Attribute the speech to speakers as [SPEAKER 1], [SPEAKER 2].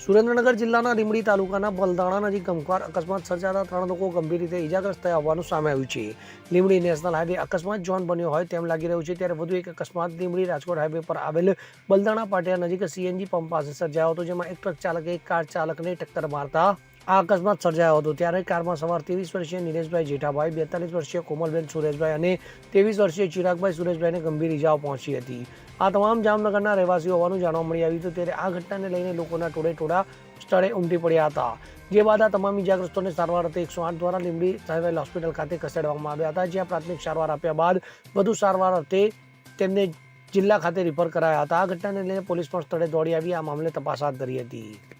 [SPEAKER 1] સુરેન્દ્રનગર જિલ્લાના લીંબડી તાલુકાના બલદાણા નજીક ગમખ્વાર અકસ્માત સર્જાતા ત્રણ લોકો ગંભીર રીતે ઇજાગ્રસ્ત થયા હોવાનું સામે આવ્યું છે. લીંબડી નેશનલ હાઈવે અકસ્માત જોન બન્યો હોય તેમ લાગી રહ્યું છે, ત્યારે વધુ એક અકસ્માત લીંબડી રાજકોટ હાઈવે પર આવેલ બલદાણા પાટિયા નજીક સીએનજી પંપ પાસે સર્જાયો હતો, જેમાં એક ટ્રક ચાલકે એક કાર ચાલકને ટક્કર મારતા આ અકસ્માત સર્જાયો હતો. ત્યારે કારમાં સવાર ત્રેવીસ વર્ષીય નિલેશભાઈ જેઠાભાઈ, બેતાલીસ વર્ષીય કોમલબેન સુરેશભાઈ અને ત્રેવીસ વર્ષીય ચિરાગભાઈ સુરેશભાઈને ગંભીર ઇજાઓ પહોંચી હતી. આ તમામ જામનગરના રહેવાસીઓ હોવાનું જાણવા મળી આવ્યું હતું. ત્યારે આ ઘટનાને લઈને લોકોના ટોળે ટોળા સ્થળે ઉમટી પડ્યા હતા. જે બાદ આ તમામ ઇજાગ્રસ્તોને સારવાર અર્થે એકસો આઠ દ્વારા લીંબડી સાહેબ હોસ્પિટલ ખાતે ખસેડવામાં આવ્યા હતા, જ્યાં પ્રાથમિક સારવાર આપ્યા બાદ વધુ સારવાર અર્થે તેમને જિલ્લા ખાતે રિફર કરાયા હતા. આ ઘટનાને લઈને પોલીસ પણ સ્થળે દોડી આવી. આ મામલે તપાસ હાથ ધરી હતી.